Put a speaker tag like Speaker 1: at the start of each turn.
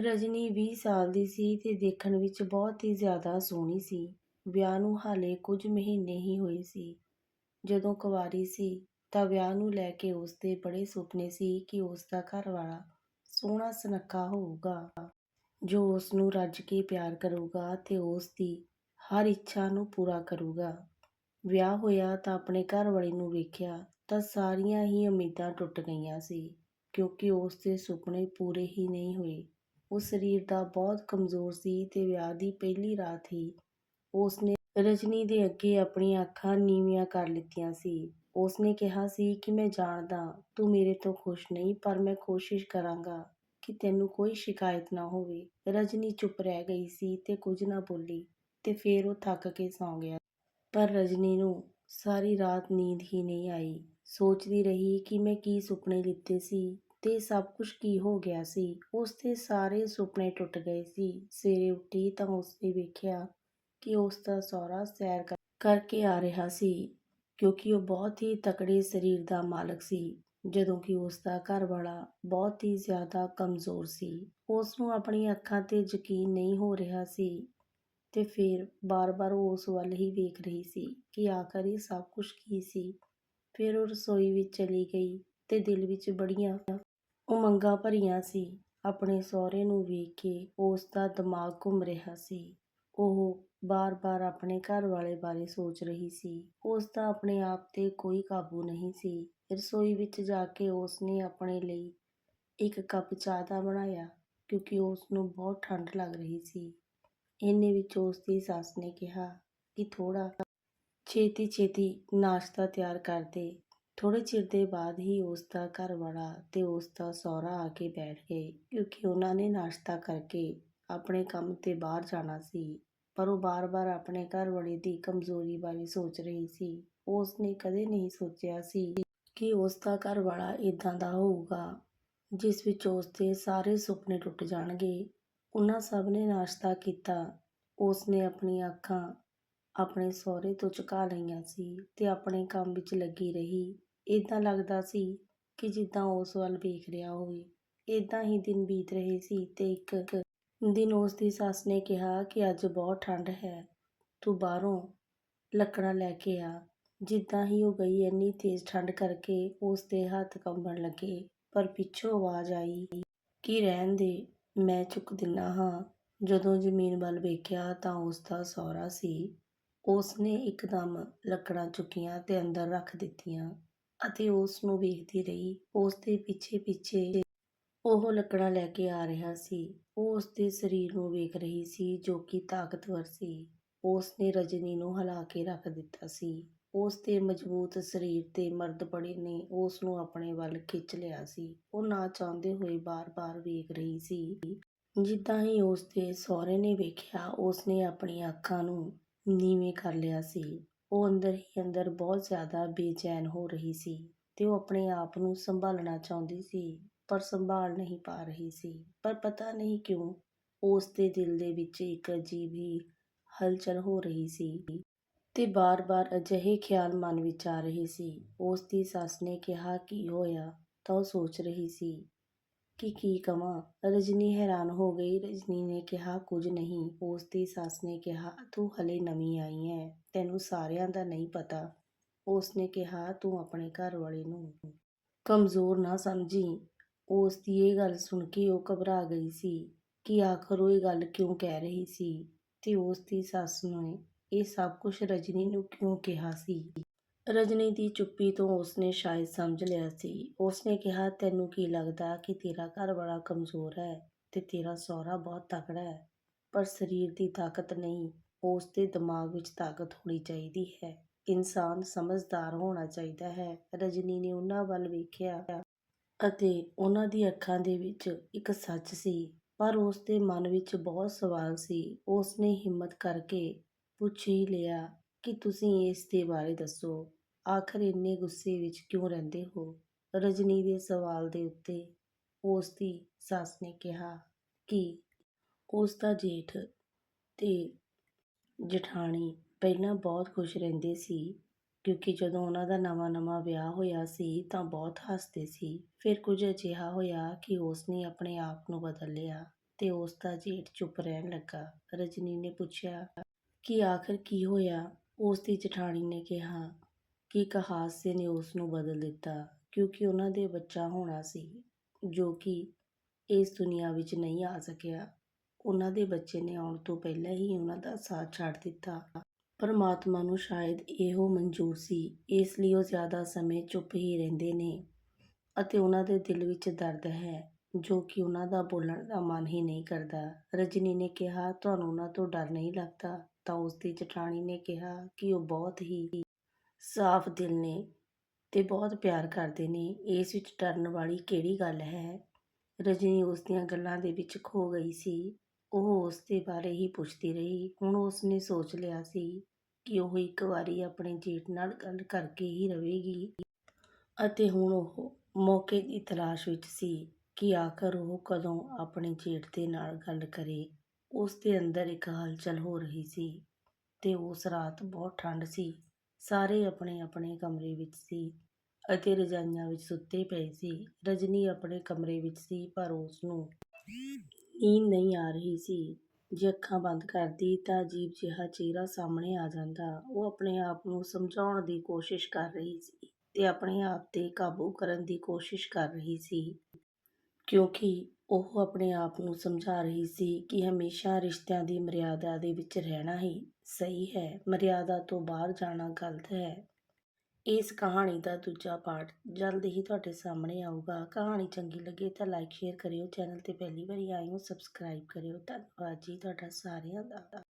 Speaker 1: ਰਜਨੀ 20 ਸਾਲ ਦੀ ਸੀ ਤੇ ਦੇਖਣ ਵਿੱਚ ਬਹੁਤ ਹੀ ਜ਼ਿਆਦਾ ਸੋਹਣੀ ਸੀ। ਵਿਆਹ ਨੂੰ ਹਾਲੇ ਕੁਝ ਮਹੀਨੇ ਹੀ ਹੋਏ ਸੀ। ਜਦੋਂ ਕੁਵਾਰੀ ਸੀ ਤਾਂ ਵਿਆਹ ਨੂੰ ਲੈ ਕੇ ਉਸਦੇ ਬੜੇ ਸੁਪਨੇ ਸੀ ਕਿ ਉਸ ਦਾ ਘਰ ਵਾਲਾ ਸੋਹਣਾ ਸੁਨੱਖਾ ਹੋਊਗਾ, ਜੋ ਉਸ ਨੂੰ ਰੱਜ ਕੇ ਪਿਆਰ ਕਰੂਗਾ ਤੇ ਉਸਦੀ ਹਰ ਇੱਛਾ ਨੂੰ ਪੂਰਾ ਕਰੂਗਾ। ਵਿਆਹ ਹੋਇਆ ਤਾਂ ਆਪਣੇ ਘਰਵਾਲੇ ਨੂੰ ਵੇਖਿਆ ਤਾਂ ਸਾਰੀਆਂ ਹੀ ਉਮੀਦਾਂ ਟੁੱਟ ਗਈਆਂ ਸੀ, ਕਿਉਂਕਿ ਉਸਦੇ ਸੁਪਨੇ ਪੂਰੇ ਹੀ ਨਹੀਂ ਹੋਏ। ਉਹ ਸਰੀਰ ਦਾ ਬਹੁਤ ਕਮਜ਼ੋਰ ਸੀ ਅਤੇ ਵਿਆਹ ਦੀ ਪਹਿਲੀ ਰਾਤ ਹੀ ਉਸਨੇ ਰਜਨੀ ਦੇ ਅੱਗੇ ਆਪਣੀਆਂ ਅੱਖਾਂ ਨੀਵੀਆਂ ਕਰ ਲਿੱਤੀਆਂ ਸੀ। ਉਸਨੇ ਕਿਹਾ ਸੀ ਕਿ ਮੈਂ ਜਾਣਦਾ, ਤੂੰ ਮੇਰੇ ਤੋਂ ਖੁਸ਼ ਨਹੀਂ, ਪਰ ਮੈਂ ਕੋਸ਼ਿਸ਼ ਕਰਾਂਗਾ ਕਿ ਤੈਨੂੰ ਕੋਈ ਸ਼ਿਕਾਇਤ ਨਾ ਹੋਵੇ। ਰਜਨੀ ਚੁੱਪ ਰਹਿ ਗਈ ਸੀ ਤੇ ਕੁਝ ਨਾ ਬੋਲੀ ਤੇ ਫਿਰ ਉਹ ਥੱਕ ਕੇ ਸੌਂ ਗਿਆ। ਪਰ ਰਜਨੀ ਨੂੰ ਸਾਰੀ ਰਾਤ ਨੀਂਦ ਹੀ ਨਹੀਂ ਆਈ। ਸੋਚਦੀ ਰਹੀ ਕਿ ਮੈਂ ਕੀ ਸੁਪਨੇ ਲਿੱਤੇ ਸੀ ਤੇ ਸਭ ਕੁਝ ਕੀ ਹੋ ਗਿਆ ਸੀ। ਉਸਦੇ ਸਾਰੇ ਸੁਪਨੇ ਟੁੱਟ ਗਏ ਸੀ। ਸਵੇਰੇ ਉੱਠੀ ਤਾਂ ਉਸਨੇ ਵੇਖਿਆ ਕਿ ਉਸ ਦਾ ਸਹੁਰਾ ਸੈਰ ਕਰਕੇ ਆ ਰਿਹਾ ਸੀ, ਕਿਉਂਕਿ ਉਹ ਬਹੁਤ ਹੀ ਤਕੜੇ ਸਰੀਰ ਦਾ ਮਾਲਕ ਸੀ, ਜਦੋਂ ਕਿ ਉਸ ਦਾ ਘਰ ਵਾਲਾ ਬਹੁਤ ਹੀ ਜ਼ਿਆਦਾ ਕਮਜ਼ੋਰ ਸੀ। ਉਸਨੂੰ ਆਪਣੀਆਂ ਅੱਖਾਂ ਤੇ ਯਕੀਨ ਨਹੀਂ ਹੋ ਰਿਹਾ ਸੀ ਤੇ ਫਿਰ ਬਾਰ-ਬਾਰ ਉਹ ਉਸ ਵੱਲ ਹੀ ਵੇਖ ਰਹੀ ਸੀ ਕਿ ਆਖਰ ਇਹ ਸਭ ਕੁਝ ਕੀ ਸੀ। ਫਿਰ ਉਹ ਰਸੋਈ ਵਿੱਚ ਚਲੀ ਗਈ ਤੇ ਦਿਲ ਵਿੱਚ ਬੜੀਆਂ ਉਮੰਗਾਂ ਭਰੀਆਂ ਸੀ। ਆਪਣੇ ਸਹੁਰੇ ਨੂੰ ਵੇਖ ਕੇ ਉਸਦਾ ਦਿਮਾਗ ਘੁੰਮ ਰਿਹਾ ਸੀ। ਉਹ ਬਾਰ-ਬਾਰ ਆਪਣੇ ਘਰ ਵਾਲੇ ਬਾਰੇ ਸੋਚ ਰਹੀ ਸੀ। ਉਸਦਾ ਆਪਣੇ ਆਪ ਤੇ ਕੋਈ ਕਾਬੂ ਨਹੀਂ ਸੀ। ਰਸੋਈ ਵਿੱਚ ਜਾ ਕੇ ਉਸਨੇ ਆਪਣੇ ਲਈ ਇੱਕ ਕੱਪ ਚਾਹ ਦਾ ਬਣਾਇਆ, ਕਿਉਂਕਿ ਉਸਨੂੰ ਬਹੁਤ ਠੰਡ ਲੱਗ ਰਹੀ ਸੀ। ਇੰਨੇ ਵਿੱਚ ਉਸਦੀ ਸੱਸ ਨੇ ਕਿਹਾ ਕਿ ਥੋੜ੍ਹਾ ਛੇਤੀ-ਛੇਤੀ ਨਾਸ਼ਤਾ ਤਿਆਰ ਕਰ ਦੇ। ਥੋੜ੍ਹੇ ਚਿਰ ਦੇ ਬਾਅਦ ਹੀ ਉਸਦਾ ਘਰਵਾਲਾ ਤੇ ਉਸਦਾ ਸਹੁਰਾ ਆ ਕੇ ਬੈਠ ਗਏ, ਕਿਉਂਕਿ ਉਹਨਾਂ ਨੇ ਨਾਸ਼ਤਾ ਕਰਕੇ ਆਪਣੇ ਕੰਮ ਤੇ ਬਾਹਰ ਜਾਣਾ ਸੀ। ਪਰ ਉਹ ਬਾਰ-ਬਾਰ ਆਪਣੇ ਘਰਵਾਲੇ ਦੀ ਕਮਜ਼ੋਰੀ ਬਾਰੇ ਸੋਚ ਰਹੀ ਸੀ। ਉਸਨੇ ਕਦੇ ਨਹੀਂ ਸੋਚਿਆ ਸੀ ਕਿ ਉਸ ਦਾ ਘਰਵਾਲਾ ਏਦਾਂ ਦਾ ਹੋਊਗਾ, ਜਿਸ ਵਿੱਚ ਉਸਦੇ ਸਾਰੇ ਸੁਪਨੇ ਟੁੱਟ ਜਾਣਗੇ। ਉਹਨਾਂ ਸਭ ਨੇ ਨਾਸ਼ਤਾ ਕੀਤਾ। ਉਸਨੇ ਆਪਣੀਆਂ ਅੱਖਾਂ ਆਪਣੇ ਸਹੁਰੇ ਤੋਂ ਝੁਕਾ ਲਈਆਂ ਸੀ ਤੇ ਆਪਣੇ ਕੰਮ ਵਿੱਚ ਲੱਗੀ ਰਹੀ। ਇੱਦਾਂ ਲੱਗਦਾ ਸੀ ਕਿ ਜਿੱਦਾਂ ਉਸ ਵੱਲ ਵੇਖ ਰਿਹਾ ਹੋਵੇ। ਇੱਦਾਂ ਹੀ ਦਿਨ ਬੀਤ ਰਹੇ ਸੀ ਤੇ ਇੱਕ ਦਿਨ ਉਸ ਦੀ ਸੱਸ ਨੇ ਕਿਹਾ ਕਿ ਅੱਜ ਬਹੁਤ ਠੰਡ ਹੈ, ਤੂੰ ਬਾਹਰੋਂ ਲੱਕੜਾਂ ਲੈ ਕੇ ਆ। ਜਿੱਦਾਂ ਹੀ ਉਹ ਗਈ ਇੰਨੀ ਤੇਜ਼ ਠੰਡ ਕਰਕੇ ਉਸਦੇ ਹੱਥ ਕੰਬਣ ਲੱਗੇ, ਪਰ ਪਿੱਛੋਂ ਆਵਾਜ਼ ਆਈ ਕਿ ਰਹਿਣ ਦੇ, ਮੈਂ ਚੁੱਕ ਦਿੰਨਾ ਹਾਂ। ਜਦੋਂ ਜ਼ਮੀਨ ਵੱਲ ਵੇਖਿਆ ਤਾਂ ਉਸਦਾ ਸਹੁਰਾ ਸੀ। ਉਸਨੇ ਇੱਕਦਮ ਲੱਕੜਾਂ ਚੁੱਕੀਆਂ ਤੇ ਅੰਦਰ ਰੱਖ ਦਿੱਤੀਆਂ ਅਤੇ ਉਸਨੂੰ ਵੇਖਦੀ ਰਹੀ। ਉਸਦੇ ਪਿੱਛੇ-ਪਿੱਛੇ ਉਹ ਲੱਕੜਾਂ ਲੈ ਕੇ ਆ ਰਿਹਾ ਸੀ। ਉਹ ਉਸਦੇ ਸਰੀਰ ਨੂੰ ਵੇਖ ਰਹੀ ਸੀ, ਜੋ ਕਿ ਤਾਕਤਵਰ ਸੀ। ਉਸਨੇ ਰਜਨੀ ਨੂੰ ਹਿਲਾ ਕੇ ਰੱਖ ਦਿੱਤਾ ਸੀ। ਉਸਦੇ ਮਜ਼ਬੂਤ ਸਰੀਰ ਤੇ ਮਰਦ ਮਰਦਪਣੇ ਨੇ ਉਸਨੂੰ ਆਪਣੇ ਵੱਲ ਖਿੱਚ ਲਿਆ ਸੀ। ਉਹ ਨਾ ਚਾਹੁੰਦੇ ਹੋਏ ਬਾਰ-ਬਾਰ ਵੇਖ ਰਹੀ ਸੀ। ਜਿੱਦਾਂ ਹੀ ਉਸਦੇ ਸਹੁਰੇ ਨੇ ਵੇਖਿਆ, ਉਸਨੇ ਆਪਣੀਆਂ ਅੱਖਾਂ ਨੂੰ ਨੀਵੇਂ ਕਰ ਲਿਆ ਸੀ। ਉਹ ਅੰਦਰ ਹੀ ਅੰਦਰ ਬਹੁਤ ਜ਼ਿਆਦਾ ਬੇਚੈਨ ਹੋ ਰਹੀ ਸੀ ਤੇ ਉਹ ਆਪਣੇ ਆਪ ਨੂੰ ਸੰਭਾਲਣਾ ਚਾਹੁੰਦੀ ਸੀ, ਪਰ ਸੰਭਾਲ ਨਹੀਂ ਪਾ ਰਹੀ ਸੀ। ਪਰ ਪਤਾ ਨਹੀਂ ਕਿਉਂ ਉਸਦੇ ਦਿਲ ਦੇ ਵਿੱਚ ਇੱਕ ਅਜੀਬ ਹੀ ਹਲਚਲ ਹੋ ਰਹੀ ਸੀ ਤੇ ਬਾਰ-ਬਾਰ ਅਜਿਹੇ ਖਿਆਲ ਮਨ ਵਿੱਚ ਆ ਰਹੇ ਸੀ। ਉਸ ਦੀ ਸੱਸ ਨੇ ਕਿਹਾ ਕੀ ਹੋਇਆ ਤਾਂ ਉਹ ਸੋਚ ਰਹੀ ਸੀ ਕਿ ਕੀ ਕਵਾਂ। ਰਜਨੀ ਹੈਰਾਨ ਹੋ ਗਈ। ਰਜਨੀ ਨੇ ਕਿਹਾ ਕੁਝ ਨਹੀਂ। ਉਸਦੀ ਸੱਸ ਨੇ ਕਿਹਾ ਤੂੰ ਹਲੇ ਨਵੀਂ ਆਈ ਐਂ, ਤੈਨੂੰ ਸਾਰਿਆਂ ਦਾ ਨਹੀਂ ਪਤਾ। ਉਸਨੇ ਕਿਹਾ ਤੂੰ ਆਪਣੇ ਘਰ ਵਾਲੇ ਨੂੰ ਕਮਜ਼ੋਰ ਨਾ ਸਮਝੀ ਉਸ ਦੀ ਇਹ ਗੱਲ ਸੁਣ ਕੇ ਉਹ ਘਬਰਾ ਗਈ ਸੀ ਕਿ ਆਖਰ ਉਹ ਇਹ ਗੱਲ ਕਿਉਂ ਕਹਿ ਰਹੀ ਸੀ ਤੇ ਉਸਦੀ ਸੱਸ ਨੇ ਇਹ ਸਭ ਕੁਝ ਰਜਨੀ ਨੂੰ ਕਿਉਂ ਕਿਹਾ ਸੀ। ਰਜਨੀ ਦੀ ਚੁੱਪੀ ਤੋਂ ਉਸਨੇ ਸ਼ਾਇਦ ਸਮਝ ਲਿਆ ਸੀ। ਉਸਨੇ ਕਿਹਾ ਤੈਨੂੰ ਕੀ ਲੱਗਦਾ ਕਿ ਤੇਰਾ ਘਰ ਬੜਾ ਕਮਜ਼ੋਰ ਹੈ ਤੇ ਤੇਰਾ ਸਹੁਰਾ ਬਹੁਤ ਤਕੜਾ ਹੈ, ਪਰ ਸਰੀਰ ਦੀ ਤਾਕਤ ਨਹੀਂ, ਉਸ ਦੇ ਦਿਮਾਗ ਵਿੱਚ ਤਾਕਤ ਹੋਣੀ ਚਾਹੀਦੀ ਹੈ। ਇਨਸਾਨ ਸਮਝਦਾਰ ਹੋਣਾ ਚਾਹੀਦਾ ਹੈ। ਰਜਨੀ ਨੇ ਉਹਨਾਂ ਵੱਲ ਵੇਖਿਆ ਅਤੇ ਉਹਨਾਂ ਦੀ ਅੱਖਾਂ ਦੇ ਵਿੱਚ ਇੱਕ ਸੱਚ ਸੀ, ਪਰ ਉਸਦੇ ਮਨ ਵਿੱਚ ਬਹੁਤ ਸਵਾਲ ਸੀ। ਉਸ ਨੇ ਹਿੰਮਤ ਕਰਕੇ ਪੁੱਛ ਹੀ ਲਿਆ ਕਿ ਤੁਸੀਂ ਇਸ ਦੇ ਬਾਰੇ ਦੱਸੋ, ਆਖਰ ਇੰਨੇ ਗੁੱਸੇ ਵਿੱਚ ਕਿਉਂ ਰਹਿੰਦੇ ਹੋ। ਰਜਨੀ ਦੇ ਸਵਾਲ ਦੇ ਉੱਤੇ ਉਸ ਦੀ ਸੱਸ ਨੇ ਕਿਹਾ ਕਿ ਉਸ ਦਾ ਜੇਠ ਤੇ ਜਠਾਣੀ ਪਹਿਲਾਂ ਬਹੁਤ ਖੁਸ਼ ਰਹਿੰਦੇ ਸੀ, ਕਿਉਂਕਿ ਜਦੋਂ ਉਹਨਾਂ ਦਾ ਨਵਾਂ-ਨਵਾਂ ਵਿਆਹ ਹੋਇਆ ਸੀ ਤਾਂ ਬਹੁਤ ਹੱਸਦੇ ਸੀ। ਫਿਰ ਕੁਝ ਅਜਿਹਾ ਹੋਇਆ ਕਿ ਉਸਨੇ ਆਪਣੇ ਆਪ ਨੂੰ ਬਦਲ ਲਿਆ ਤੇ ਉਸ ਦਾ ਜੇਠ ਚੁੱਪ ਰਹਿਣ ਲੱਗਾ ਰਜਨੀ ਨੇ ਪੁੱਛਿਆ ਕਿ ਆਖਰ ਕੀ ਹੋਇਆ ਉਸ ਦੀ ਜਠਾਣੀ ਨੇ ਕਿਹਾ ਕਿ ਇੱਕ ਹਾਦਸੇ ਨੇ ਉਸ ਨੂੰ ਬਦਲ ਦਿੱਤਾ ਕਿਉਂਕਿ ਉਹਨਾਂ ਦੇ ਬੱਚਾ ਹੋਣਾ ਸੀ, ਜੋ ਕਿ ਇਸ ਦੁਨੀਆ ਵਿੱਚ ਨਹੀਂ ਆ ਸਕਿਆ। ਉਹਨਾਂ ਦੇ ਬੱਚੇ ਨੇ ਆਉਣ ਤੋਂ ਪਹਿਲਾਂ ਹੀ ਉਹਨਾਂ ਦਾ ਸਾਥ ਛੱਡ ਦਿੱਤਾ। ਪਰਮਾਤਮਾ ਨੂੰ ਸ਼ਾਇਦ ਇਹੋ ਮਨਜ਼ੂਰ ਸੀ, ਇਸ ਲਈ ਉਹ ਜ਼ਿਆਦਾ ਸਮੇਂ ਚੁੱਪ ਹੀ ਰਹਿੰਦੇ ਨੇ ਅਤੇ ਉਹਨਾਂ ਦੇ ਦਿਲ ਵਿੱਚ ਦਰਦ ਹੈ, ਜੋ ਕਿ ਉਹਨਾਂ ਦਾ ਬੋਲਣ ਦਾ ਮਨ ਹੀ ਨਹੀਂ ਕਰਦਾ। ਰਜਨੀ ਨੇ ਕਿਹਾ, ਤੁਹਾਨੂੰ ਉਹਨਾਂ ਤੋਂ ਡਰ ਨਹੀਂ ਲੱਗਦਾ। ਤਾਂ ਉਸਦੀ ਜਠਾਣੀ ਨੇ ਕਿਹਾ ਕਿ ਉਹ ਬਹੁਤ ਹੀ ਸਾਫ਼ ਦਿਲ ਨੇ ਤੇ ਬਹੁਤ ਪਿਆਰ ਕਰਦੇ ਨੇ। ਇਸ ਵਿੱਚ ਡਰਨ ਵਾਲੀ ਕਿਹੜੀ ਗੱਲ ਹੈ? ਰਜਨੀ ਉਸ ਦੀਆਂ ਗੱਲਾਂ ਦੇ ਵਿੱਚ ਖੋ ਗਈ ਸੀ। ਉਹ ਉਸ ਦੇ ਬਾਰੇ ਹੀ ਪੁੱਛਦੀ ਰਹੀ। ਹੁਣ ਉਸ ਨੇ ਸੋਚ ਲਿਆ ਸੀ ਕਿ ਉਹ ਇੱਕ ਵਾਰੀ ਆਪਣੇ ਜੇਠ ਨਾਲ ਗੱਲ ਕਰਕੇ ਹੀ ਰਹੇਗੀ ਅਤੇ ਹੁਣ ਉਹ ਮੌਕੇ ਦੀ ਤਲਾਸ਼ ਵਿੱਚ ਸੀ ਕਿ ਆਖਰ ਉਹ ਕਦੋਂ ਆਪਣੇ ਜੇਠ ਦੇ ਨਾਲ ਗੱਲ ਕਰੇ। ਉਸ ਦੇ ਅੰਦਰ ਇੱਕ ਹਲਚਲ ਹੋ ਰਹੀ ਸੀ ਤੇ ਉਸ ਰਾਤ ਬਹੁਤ ਠੰਡ ਸੀ। ਸਾਰੇ ਆਪਣੇ ਆਪਣੇ ਕਮਰੇ ਵਿੱਚ ਸੀ ਅਤੇ ਰਜਾਈਆਂ ਵਿੱਚ ਸੁੱਤੇ ਪਏ ਸੀ। ਰਜਨੀ ਆਪਣੇ ਕਮਰੇ ਵਿੱਚ ਸੀ ਪਰ ਉਸ ਨੂੰ ਨੀਂਦ ਨਹੀਂ ਆ ਰਹੀ ਸੀ। ਜੇ ਅੱਖਾਂ ਬੰਦ ਕਰਦੀ ਤਾਂ ਅਜੀਬ ਜਿਹਾ ਚਿਹਰਾ ਸਾਹਮਣੇ ਆ ਜਾਂਦਾ। ਉਹ ਆਪਣੇ ਆਪ ਨੂੰ ਸਮਝਾਉਣ ਦੀ ਕੋਸ਼ਿਸ਼ ਕਰ ਰਹੀ ਸੀ ਤੇ ਆਪਣੇ ਆਪ ਤੇ ਕਾਬੂ ਕਰਨ ਦੀ ਕੋਸ਼ਿਸ਼ ਕਰ ਰਹੀ ਸੀ। ਕਿਉਂਕਿ ਉਹ ਆਪਣੇ ਆਪ ਨੂੰ ਸਮਝਾ ਰਹੀ ਸੀ ਕਿ ਹਮੇਸ਼ਾ ਰਿਸ਼ਤਿਆਂ ਦੀ ਮਰਿਆਦਾ ਦੇ ਵਿੱਚ ਰਹਿਣਾ ਹੀ ਸਹੀ ਹੈ। ਮਰਿਆਦਾ ਤੋਂ ਬਾਹਰ ਜਾਣਾ ਗਲਤ ਹੈ। ਇਸ ਕਹਾਣੀ ਦਾ ਦੂਜਾ ਪਾਰਟ ਜਲਦ ਹੀ ਤੁਹਾਡੇ ਸਾਹਮਣੇ ਆਊਗਾ। ਕਹਾਣੀ ਚੰਗੀ ਲੱਗੇ ਤਾਂ ਲਾਈਕ ਸ਼ੇਅਰ ਕਰਿਓ। ਚੈਨਲ ਤੇ ਪਹਿਲੀ ਵਾਰੀ ਆਏ ਹੋ ਸਬਸਕ੍ਰਾਈਬ ਕਰਿਓ। ਧੰਨਵਾਦ ਜੀ ਤੁਹਾਡਾ ਸਾਰਿਆਂ ਦਾ।